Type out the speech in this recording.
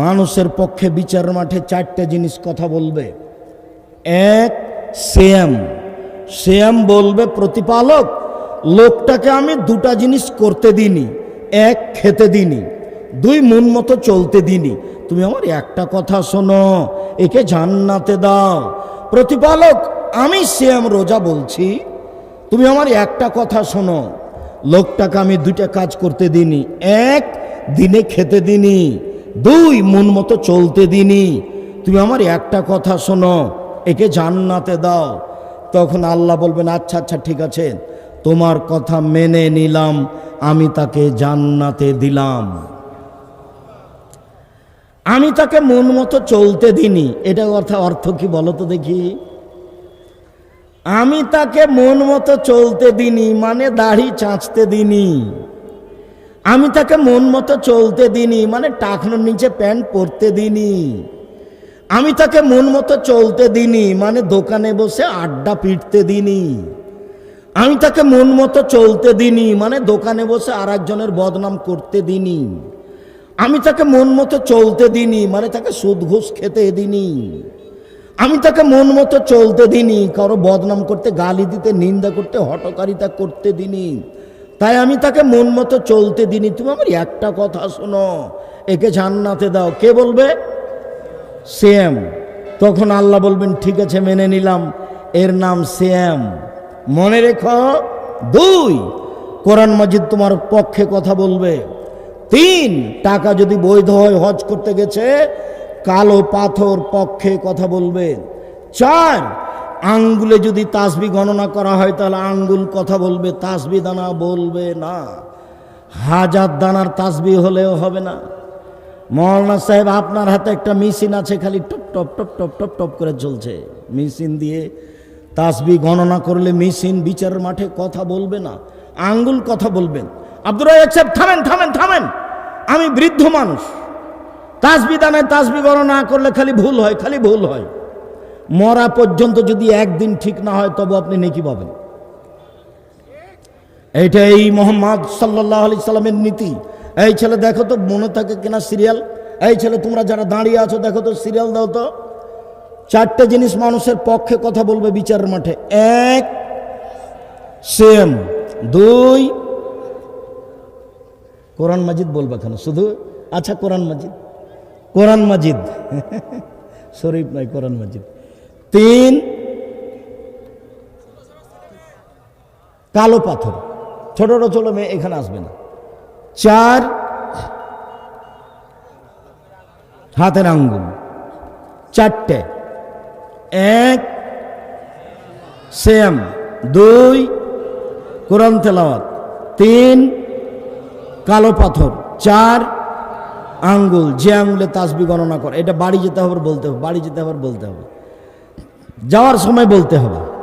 মানুষের পক্ষে বিচার মাঠে চারটে জিনিস কথা বলবে। এক সেম সেম বলবে, প্রতিপালক, লোকটাকে আমি দুটা জিনিস করতে দিনি এক, খেতে দিনি দুই, মন মতো চলতে দিনি তুমি আমার একটা কথা শোনো, একে জান্নাতে দাও। প্রতিপালক, আমি সেম রোজা বলছি, তুমি আমার একটা কথা শোনো, লোকটাকে আমি দুইটা কাজ করতে দিনি এক, দিনে খেতে দিনি দুই মন মতো চলতে দিনি। তুমি আমার একটা কথা শোনো, একে জান্নাতে দাও। তখন আল্লাহ বলবেন আচ্ছা আচ্ছা ঠিক আছে, তোমার কথা মেনে নিলাম, আমি তাকে জান্নাতে দিলাম। আমি তাকে মন মতো চলতে দিনি। এটা অর্থ অর্থ কি বলো তো দেখি। আমি তাকে মন মতো চলতে দিনি মানে দাড়ি চাঁচতে দিনি। আমি তাকে মন মতো চলতে দিনি মানে টাকনোর নিচে প্যান্ট পরতে দিনি আমি তাকে মন মতো চলতে দিনি মানে দোকানে বসে আড্ডা পিটতে দিনি আমি তাকে মন মতো চলতে দিনি মানে দোকানে বসে আর একজনের বদনাম করতে দিনি আমি তাকে মন মতো চলতে দিনি মানে তাকে সুদ ঘুষ খেতে দিনি আমি তাকে মন মতো চলতে দিনি কারও বদনাম করতে, গালি দিতে, নিন্দা করতে, হটকারিতা করতে দিনি তাই আমি তাকে মন মতো চলতে দিনি তুমি আমার একটা কথা শোনো, একে জান্নাতে দাও। কে বলবে? সেম তখন আল্লাহ বলবেন, ঠিক আছে, মেনে নিলাম। এর নাম সেম মনে রেখো, দুই, কোরআন মাজিদ তোমার পক্ষে কথা বলবে। তিন, টাকা যদি বৈধ হয়, হজ করতে গেছে, কালো পাথর পক্ষে কথা বলবে। চার আঙ্গুলে যদি তাসবি গণনা করা হয়, তাহলে আঙ্গুল কথা বলবে, তাসবি দানা বলবে না। হাজার দানার তাসবি হলেও হবে না। মৌলানা সাহেব, আপনার হাতে একটা মেশিন আছে, খালি টপ টপ টপ টপ টপ টপ করে চলছে। মেশিন দিয়ে তাসবি গণনা করলে মেশিন বিচারের মাঠে কথা বলবে না, আঙ্গুল কথা বলবেন আব্দুর সাহেব, থামেন থামেন থামেন। আমি বৃদ্ধ মানুষ। তাসবি দানায় তাসবি গণনা করলে খালি ভুল হয়, খালি ভুল হয়। মরা পর্যন্ত যদি একদিন ঠিক না হয়, তবে আপনি নেকি পাবেন। এইটা এই মোহাম্মদ সাল্লাহ আলি সাল্লামের নীতি। এই ছেলে দেখো তো, মনে থাকে কিনা সিরিয়াল? এই ছেলে, তোমরা যারা দাঁড়িয়ে আছো, দেখো তো সিরিয়াল দাও তো। চারটে জিনিস মানুষের পক্ষে কথা বলবে বিচারের মাঠে। এক সেম দুই, কোরআন মাজিদ বলবে কেন? শুধু আচ্ছা কোরআন মাজিদ। কোরআন মাজিদ। শরীফ নয় কোরআন মাজিদ। তিন, কালো পাথর। ছোট ছোট মেয়ে এখানে আসবে না। চার, হাতের আঙ্গুল। চারটে। এক, সেম। দুই, কোরআন তেলাওয়াত। তিন, কালো পাথর। চার, আঙ্গুল। যে আঙ্গুলে তাসবি গণনা করে, এটা বাড়ি যেতে হবে বলতে হবে, বাড়ি যেতে হবে বলতে হবে। যাওয়ার সময় বলতে হবে।